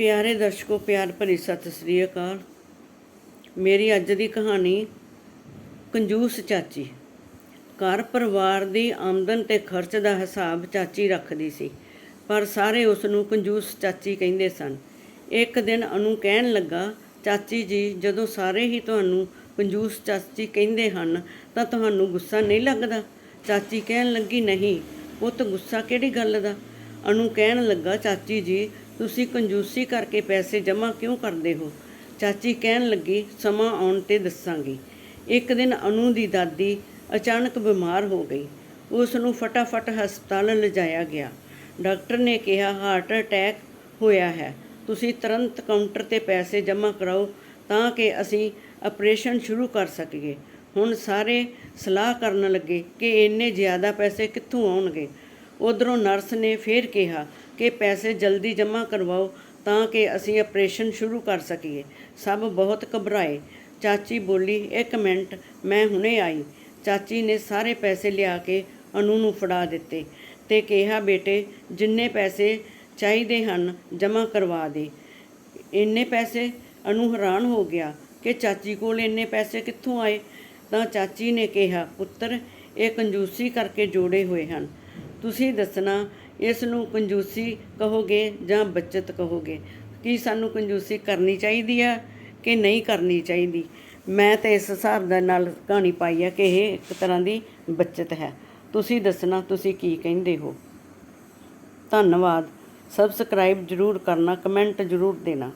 ਪਿਆਰੇ ਦਰਸ਼ਕੋ, ਪਿਆਰ ਭਰੀ ਸਤਿ ਸ੍ਰੀ ਅਕਾਲ। ਮੇਰੀ ਅੱਜ ਦੀ ਕਹਾਣੀ, ਕੰਜੂਸ ਚਾਚੀ। ਘਰ ਪਰਿਵਾਰ ਦੀ ਆਮਦਨ ਤੇ ਖਰਚ ਦਾ ਹਿਸਾਬ ਚਾਚੀ ਰੱਖਦੀ ਸੀ, ਪਰ ਸਾਰੇ ਉਸ ਨੂੰ ਕੰਜੂਸ ਚਾਚੀ ਕਹਿੰਦੇ ਸਨ। ਇੱਕ ਦਿਨ ਅਨੂ ਕਹਿਣ ਲੱਗਾ, ਚਾਚੀ ਜੀ, ਜਦੋਂ ਸਾਰੇ ਹੀ ਤੁਹਾਨੂੰ ਕੰਜੂਸ ਚਾਚੀ ਕਹਿੰਦੇ ਹਨ, ਤਾਂ ਤੁਹਾਨੂੰ ਗੁੱਸਾ ਨਹੀਂ ਲੱਗਦਾ? ਚਾਚੀ ਕਹਿਣ ਲੱਗੀ, ਨਹੀਂ, ਪੁੱਤ, ਗੁੱਸਾ ਕਿਹੜੀ ਗੱਲ ਦਾ? ਅਨੂ ਕਹਿਣ ਲੱਗਾ, ਚਾਚੀ ਜੀ ਤੁਸੀਂ ਕੰਜੂਸੀ ਕਰਕੇ ਪੈਸੇ ਜਮ੍ਹਾਂ ਕਿਉਂ ਕਰਦੇ ਹੋ? ਚਾਚੀ ਕਹਿਣ ਲੱਗੀ, ਸਮਾਂ ਆਉਣ ਤੇ ਦੱਸਾਂਗੀ। ਇੱਕ ਦਿਨ ਅਨੂ ਦੀ ਦਾਦੀ ਅਚਾਨਕ ਬਿਮਾਰ ਹੋ ਗਈ। ਉਸ ਨੂੰ ਫਟਾਫਟ ਹਸਪਤਾਲ ਲਿਜਾਇਆ ਗਿਆ। ਡਾਕਟਰ ਨੇ ਕਿਹਾ, ਹਾਰਟ ਅਟੈਕ ਹੋਇਆ ਹੈ। ਤੁਸੀਂ ਤੁਰੰਤ ਕਾਊਂਟਰ ਤੇ ਪੈਸੇ ਜਮ੍ਹਾਂ ਕਰਾਓ ਤਾਂ ਕਿ ਅਸੀਂ ਆਪਰੇਸ਼ਨ ਸ਼ੁਰੂ ਕਰ ਸਕੀਏ। ਹੁਣ ਸਾਰੇ ਸਲਾਹ ਕਰਨ ਲੱਗੇ ਕਿ ਇੰਨੇ ਜ਼ਿਆਦਾ ਪੈਸੇ ਕਿੱਥੋਂ ਆਉਣਗੇ? ਉਧਰੋਂ ਨਰਸ ਨੇ ਫੇਰ ਕਿਹਾ ਕਿ ਪੈਸੇ ਜਲਦੀ ਜਮ੍ਹਾਂ ਕਰਵਾਓ ਤਾਂ ਕਿ ਅਸੀਂ ਆਪਰੇਸ਼ਨ ਸ਼ੁਰੂ ਕਰ ਸਕੀਏ। ਸਭ ਬਹੁਤ ਘਬਰਾਏ। ਚਾਚੀ ਬੋਲੀ, ਇੱਕ ਮਿੰਟ, ਮੈਂ ਹੁਣੇ ਆਈ। ਚਾਚੀ ਨੇ ਸਾਰੇ ਪੈਸੇ ਲਿਆ ਕੇ ਅਨੂ ਨੂੰ ਫੜਾ ਦਿੱਤੇ ਤੇ ਕਿਹਾ, ਬੇਟੇ, ਜਿੰਨੇ ਪੈਸੇ ਚਾਹੀਦੇ ਹਨ, ਜਮ੍ਹਾਂ ਕਰਵਾ ਦੇ। ਇੰਨੇ ਪੈਸੇ? ਅਨੂ ਹੈਰਾਨ ਹੋ ਗਿਆ ਕਿ ਚਾਚੀ ਕੋਲ ਇੰਨੇ ਪੈਸੇ ਕਿੱਥੋਂ ਆਏ। ਤਾਂ ਚਾਚੀ ਨੇ ਕਿਹਾ, ਪੁੱਤਰ, ਇਹ ਕੰਜੂਸੀ ਕਰਕੇ ਜੋੜੇ ਹੋਏ ਹਨ। ਤੁਸੀਂ ਦੱਸਣਾ ਇਸ ਨੂੰ ਕੰਜੂਸੀ ਕਹੋਗੇ ਜਾਂ ਬੱਚਤ ਕਹੋਗੇ? ਕੀ ਸਾਨੂੰ ਕੰਜੂਸੀ ਕਰਨੀ ਚਾਹੀਦੀ ਆ ਕਿ ਨਹੀਂ ਕਰਨੀ ਚਾਹੀਦੀ? ਮੈਂ ਤਾਂ ਇਸ ਹਿਸਾਬ ਦੇ ਨਾਲ ਕਹਾਣੀ ਪਾਈ ਆ ਕਿ ਇਹ ਇੱਕ ਤਰ੍ਹਾਂ ਦੀ ਬੱਚਤ ਹੈ। ਤੁਸੀਂ ਦੱਸਣਾ, ਤੁਸੀਂ ਕੀ ਕਹਿੰਦੇ ਹੋ? ਧੰਨਵਾਦ। ਸਬਸਕ੍ਰਾਈਬ ਜਰੂਰ ਕਰਨਾ, ਕਮੈਂਟ ਜਰੂਰ ਦੇਣਾ।